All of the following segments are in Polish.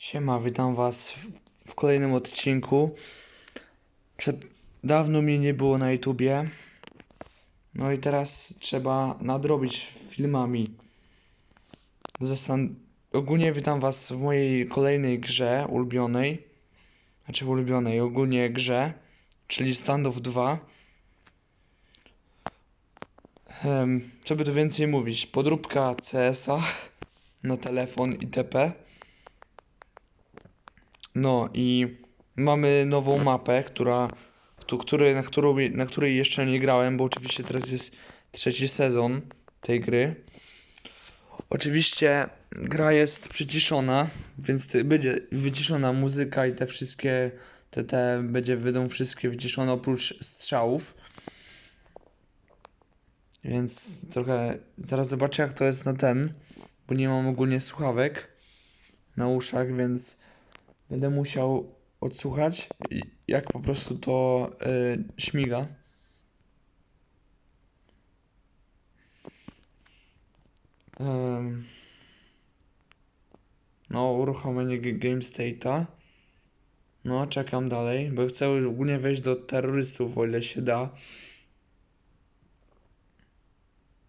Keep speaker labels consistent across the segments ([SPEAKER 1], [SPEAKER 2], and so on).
[SPEAKER 1] Siema, witam was w, kolejnym odcinku. Prze dawno mnie nie było na YouTubie. No i teraz trzeba nadrobić filmami. Zastan ogólnie witam was w mojej kolejnej grze ulubionej. Znaczy w ulubionej, ogólnie grze, czyli Standoff 2. Em, co by tu więcej mówić? Podróbka CS-a na telefon itp. No i mamy nową mapę, która, który, na, którą, na której jeszcze nie grałem, bo oczywiście teraz jest trzeci sezon tej gry. Oczywiście gra jest przyciszona, więc będzie wyciszona muzyka i te wszystkie, te, te będzie będą wszystkie wyciszone oprócz strzałów. Więc trochę, zaraz zobaczę jak to jest na ten, bo nie mam ogólnie słuchawek na uszach, więc Będę musiał odsłuchać, jak po prostu to y, śmiga. No, uruchomienie Game State'a. No, czekam dalej, bo chcę ogólnie wejść do terrorystów, o ile się da.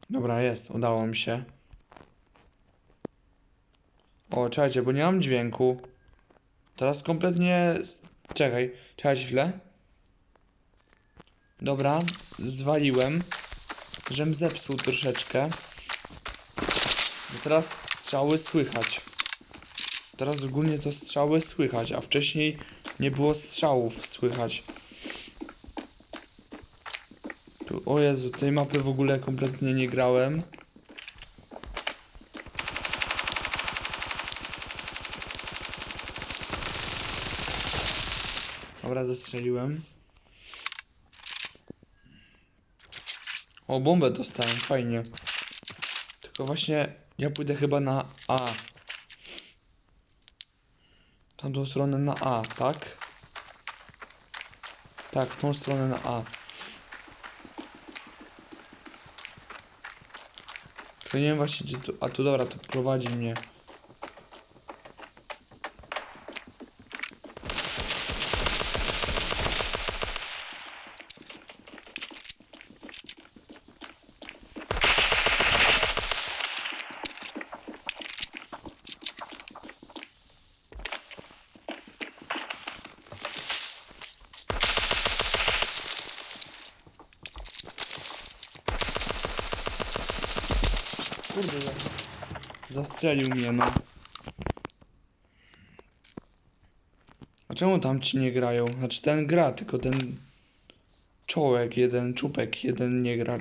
[SPEAKER 1] Dobra, jest, udało mi się. O, czekajcie, bo nie mam dźwięku. Teraz kompletnie. Czekaj, czekaj chwilę. Dobra, zwaliłem. Żem zepsuł troszeczkę. I teraz strzały słychać. Teraz ogólnie to strzały słychać, a wcześniej nie było strzałów słychać. Tu, o Jezu, tej mapy w ogóle kompletnie nie grałem. Dobra, zastrzeliłem. O, bombę dostałem, fajnie. Tylko właśnie ja pójdę chyba na A. Tamtą stronę na A, tak? Tak, tą stronę na A. Tylko nie wiem właśnie gdzie tu... A tu dobra, to prowadzi mnie. Kurde, za- zastrzelił mnie, no. A czemu tam ci nie grają? Znaczy ten gra, tylko ten czołek jeden, czupek jeden nie gra.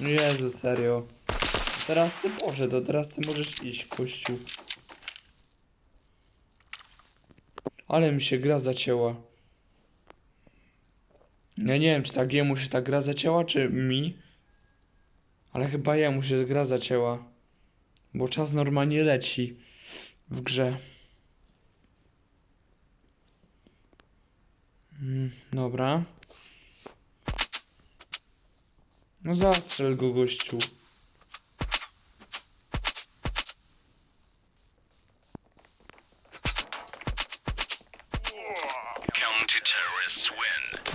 [SPEAKER 1] No Jezu, serio. Teraz ty Boże, to teraz ty możesz iść, kościół. Ale mi się gra zacięła. Ja nie wiem, czy tak jemu się ta gra zacięła, czy mi. Ale chyba jemu się gra zacięła. Bo czas normalnie leci w grze. Mm, dobra. No zastrzel go gościu.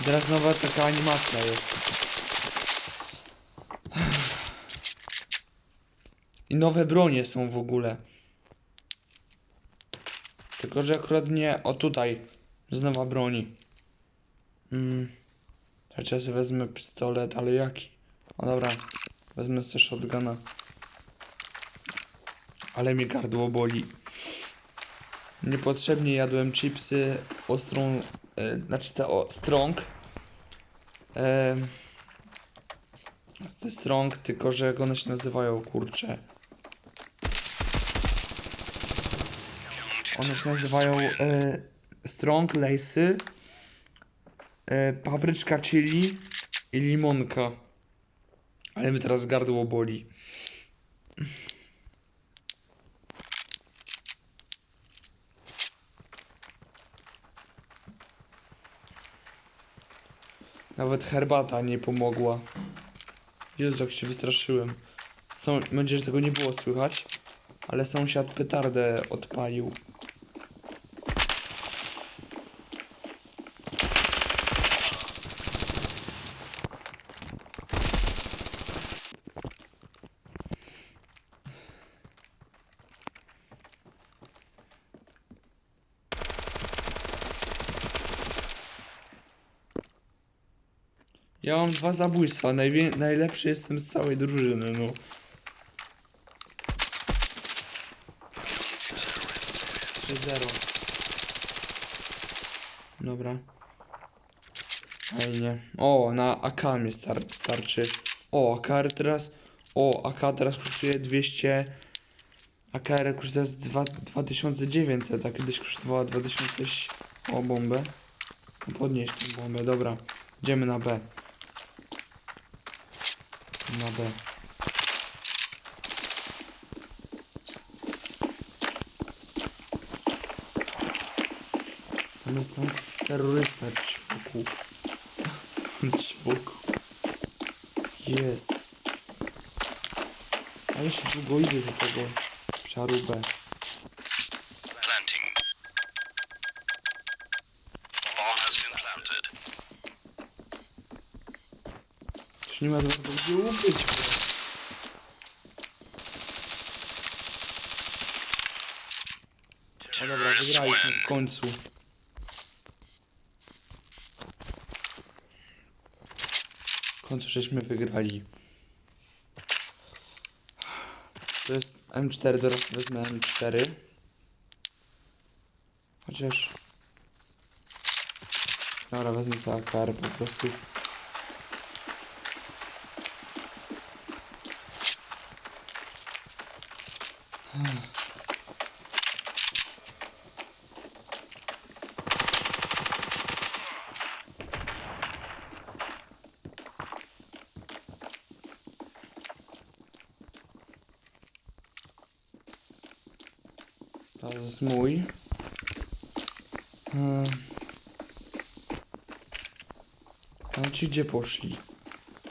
[SPEAKER 1] Teraz nowa taka animacja jest. Nowe bronie są w ogóle. Tylko, że akurat nie. O tutaj. Nowa broni. Mm. Chociaż wezmę pistolet, ale jaki? O dobra. Wezmę sobie shotguna. Ale mi gardło boli. Niepotrzebnie jadłem chipsy ostrą. E, znaczy te o, strong. E, te strong, tylko że jak one się nazywają, kurcze. One się nazywają e, strong, lejsy, e, papryczka chili i limonka. Ale mi teraz gardło boli. Nawet herbata nie pomogła. Jezu, jak się wystraszyłem. Mam nadzieję, że tego nie było słychać. Ale sąsiad petardę odpalił. Ja mam dwa zabójstwa, najwie- najlepszy jestem z całej drużyny, no. Trzy zero. Dobra. Fajnie. O, na AK mi star starczy. O, AKR teraz... O, AK teraz kosztuje 200... AKR kosztuje teraz dwa- 2900, a kiedyś kosztowała 2000... O, bombę. Podnieś tę bombę, dobra. Idziemy na B. Na B. Tam jest tam terrorysta ćwoku. ćwoku. Jezus. Ale się długo idzie do tego obszaru B. Już nie ma bardzo gdzie ukryć. O dobra, wygraliśmy w końcu. W końcu żeśmy wygrali. To jest M4, teraz wezmę M4. Chociaż... Dobra, wezmę sobie AKR po prostu. To jest mój. Hmm. A ci gdzie poszli?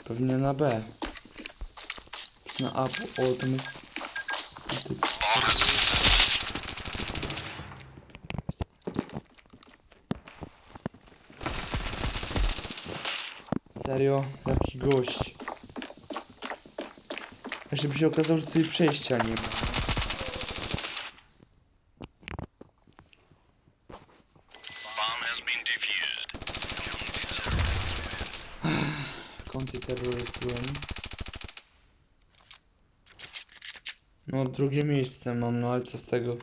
[SPEAKER 1] Pewnie na B. Na A. O, tam jest... a ty-
[SPEAKER 2] Bomb has been
[SPEAKER 1] Serio? Jaki gość. Jeszcze by się okazało, że tutaj przejścia nie ma.
[SPEAKER 2] Defused.
[SPEAKER 1] Kontrterrorystują. No, drugie miejsce mam, no ale co z tego?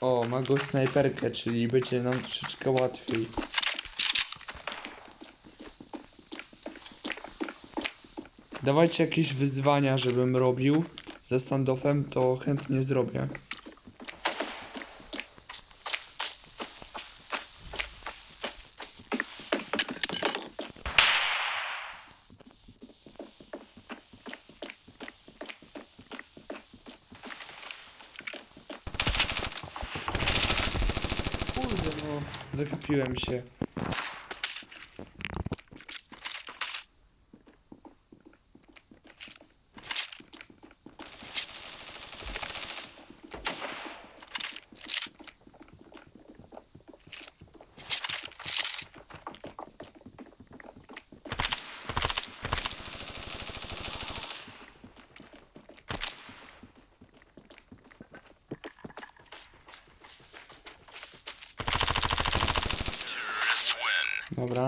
[SPEAKER 1] O, ma go snajperkę, czyli będzie nam troszeczkę łatwiej. Dawajcie jakieś wyzwania, żebym robił ze standoffem, to chętnie zrobię. Kurde no, zagapiłem się.
[SPEAKER 2] Terrorists win.
[SPEAKER 1] Dobra.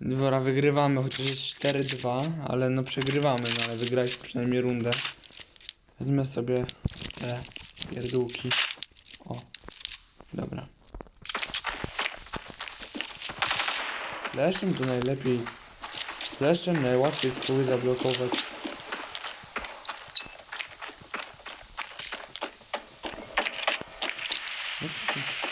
[SPEAKER 1] Dwora wygrywamy, chociaż jest 4-2, ale no przegrywamy, no ale wygraliśmy przynajmniej rundę. Wezmę sobie te pierdółki. O, dobra. Flashem to najlepiej. Flashem najłatwiej kogoś zablokować. No, co ty-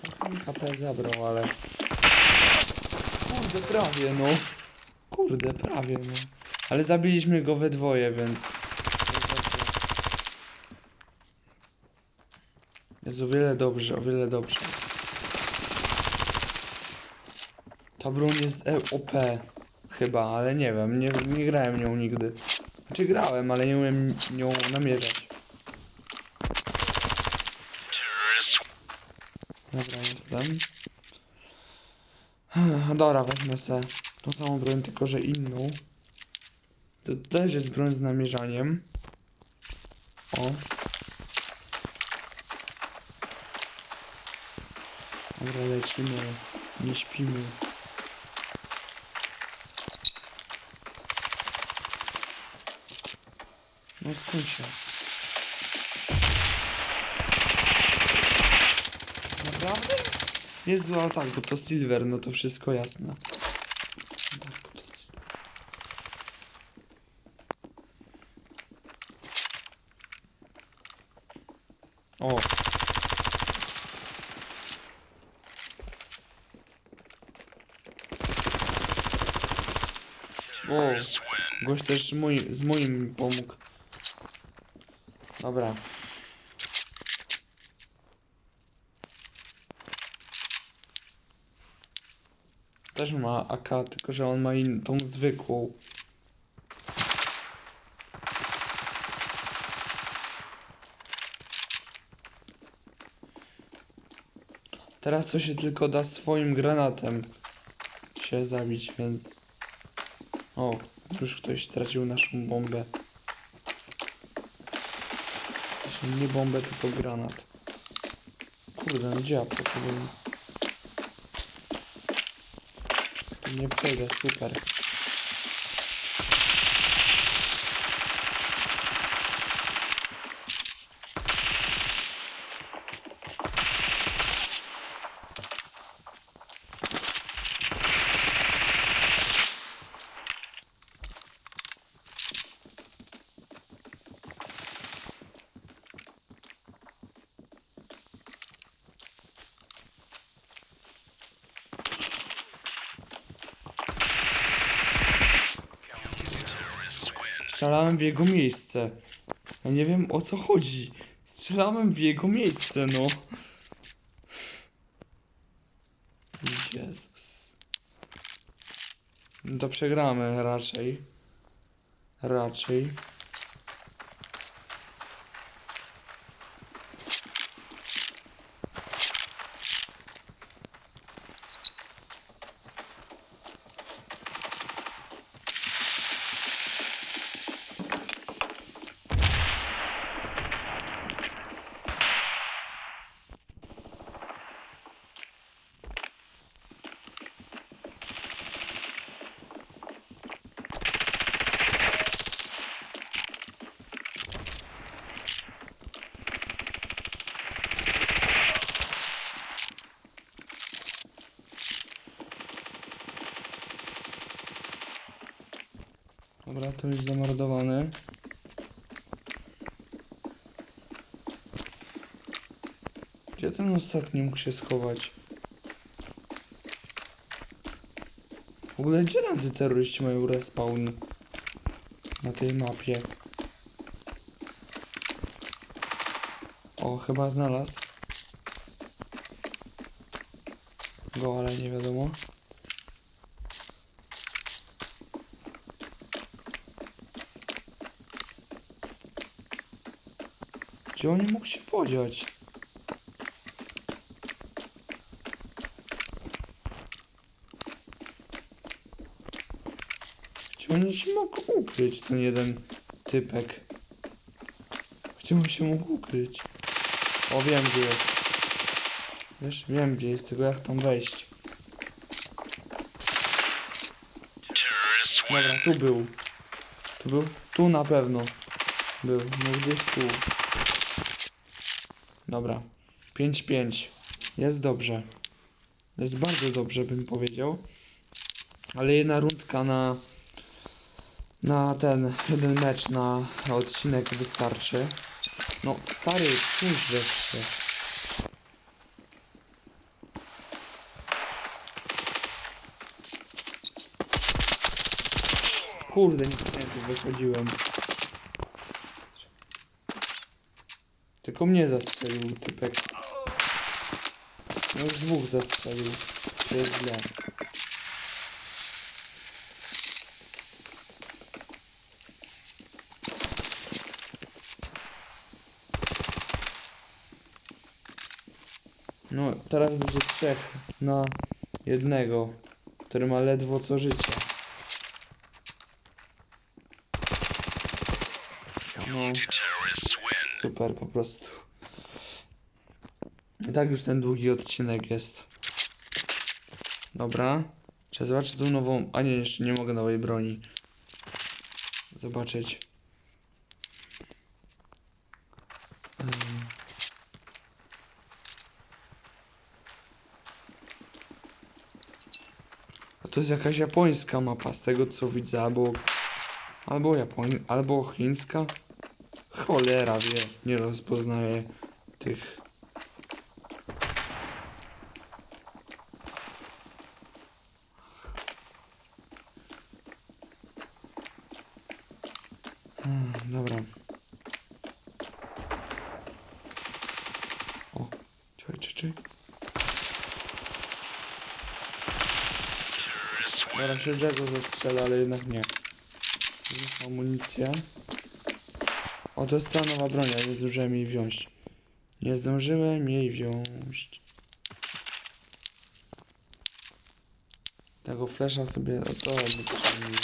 [SPEAKER 1] trochę mi Zabrał, ale... Kurde, prawie no. Kurde, prawie no. Ale zabiliśmy go we dwoje, więc... jest o wiele dobrze, o wiele dobrze. Ta broń jest e, OP. Chyba, ale nie wiem, nie, nie grałem nią nigdy. Znaczy grałem, ale nie umiem nią namierzać. Dobra, jestem. Dobra, weźmy se tą samą broń, tylko że inną. To też jest broń z namierzaniem. O. Dobra, lecimy. Nie śpimy. No suń się. Naprawdę? Jezu, a tak, bo to silver, no to wszystko jasne. O! O! Gość też mój, z moim pomógł. Dobra. Też ma AK, tylko że on ma in, tą zwykłą. Teraz to się tylko da swoim granatem się zabić, więc... O, już ktoś stracił naszą bombę. Nie bombę, tylko granat. Kurde, no gdzie ja poszedłem? Tu nie przejdę, super. Strzelałem w jego miejsce. Ja nie wiem o co chodzi. Strzelałem w jego miejsce, no. Jezus. No to przegramy raczej. Raczej. Dobra, to już zamordowany. Gdzie ten ostatni mógł się schować? W ogóle gdzie antyterroryści mają respawn? Na tej mapie. O, chyba znalazł. Go, ale nie wiadomo. Gdzie on mógł się podziać? Gdzie on się mógł ukryć, ten jeden typek? Gdzie on się mógł ukryć? O, wiem gdzie jest. Wiesz, wiem gdzie jest, tylko jak tam wejść. Dobra, tu był. Tu był? Tu na pewno. Był, no gdzieś tu. Dobra. 5-5. Jest dobrze. Jest bardzo dobrze, bym powiedział. Ale jedna rundka na na ten jeden mecz na odcinek wystarczy. No stary, cóżżeś się. Kurde, nie wychodziłem. Tylko mnie zastrzelił typek. No już dwóch zastrzelił. To jest źle. No, teraz będzie trzech na jednego, który ma ledwo co życie. No. Super po prostu. I tak już ten długi odcinek jest. Dobra. Trzeba zobaczyć tą nową... A nie, jeszcze nie mogę nowej broni. Zobaczyć. A to jest jakaś japońska mapa, z tego co widzę, albo... Albo japoń... albo chińska. Cholera wie, nie rozpoznaję tych... Hmm, dobra. O, czekaj, czekaj. Dobra, się że go zastrzela, ale jednak nie. Już amunicję. O, ta nowa broń, ale nie zdążyłem jej wziąć. Nie zdążyłem jej wziąć. Tego flesza sobie... O, to niepotrzebny.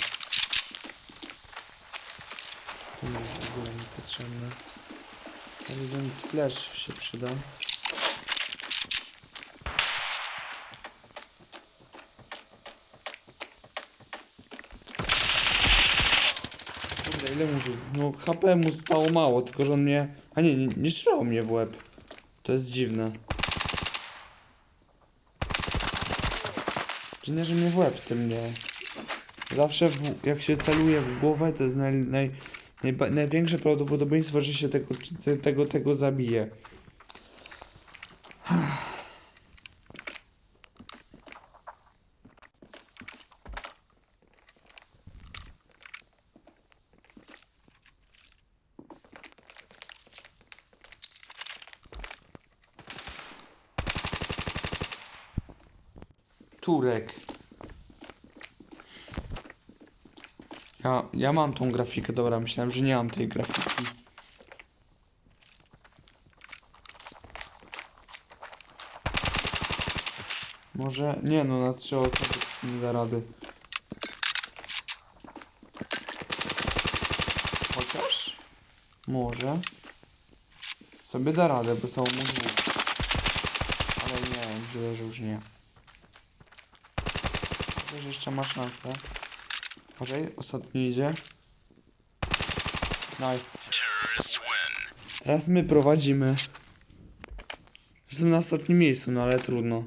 [SPEAKER 1] To mi jest w ogóle niepotrzebne. Ten flash się przyda. Kurde, ile mu? No HP mu stało mało, tylko że on mnie... A nie, nie, nie strzelał mnie w łeb. To jest dziwne. Dziwne, że mnie w łeb tym nie... Zawsze w, jak się celuje w głowę, to jest naj, naj, najba- największe prawdopodobieństwo, że się tego, te, tego, tego zabije. Turek. Ja, ja mam tą grafikę, dobra, myślałem, że nie mam tej grafiki. Może, nie no, na trzy osoby nie da rady. Chociaż? Może. Sobie da radę, bo są dwóch. Ale nie, źle, że już nie. Chociaż jeszcze ma szansę. Może ostatni idzie. Nice. Teraz my prowadzimy. Jestem na ostatnim miejscu, no ale trudno.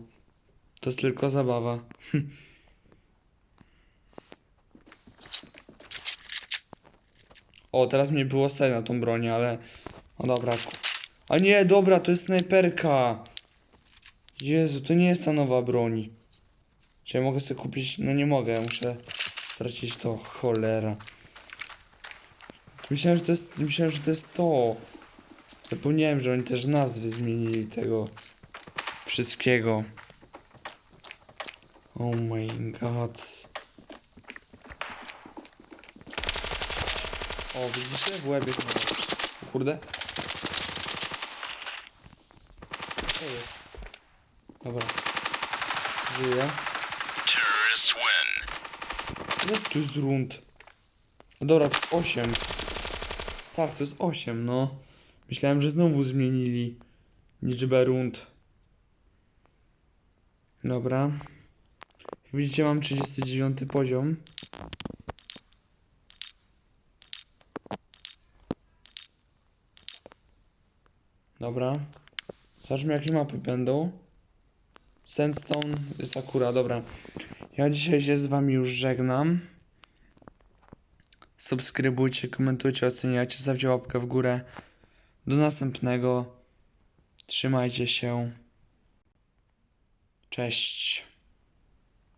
[SPEAKER 1] To jest tylko zabawa. o, teraz mnie było stać na tą bronię, ale... No dobra. A nie, dobra, to jest snajperka. Jezu, to nie jest ta nowa broń. Czy ja mogę sobie kupić? No nie mogę, muszę stracić to. Cholera. Myślałem, że to jest, myślałem, że to jest to. Zapomniałem, że oni też nazwy zmienili tego wszystkiego. Oh my god. O, widzicie? W łebie. O kurde. Co jest? Dobra. Żyję. Jak to jest rund? Dobra, to jest 8. Tak, to jest 8, no. Myślałem, że znowu zmienili liczbę rund. Dobra. Jak widzicie, mam 39 poziom. Dobra. Zobaczmy, jakie mapy będą. Sandstone, Sakura, dobra. Ja dzisiaj się z wami już żegnam. Subskrybujcie, komentujcie, oceniajcie, zostawcie łapkę w górę. Do następnego. Trzymajcie się. Cześć.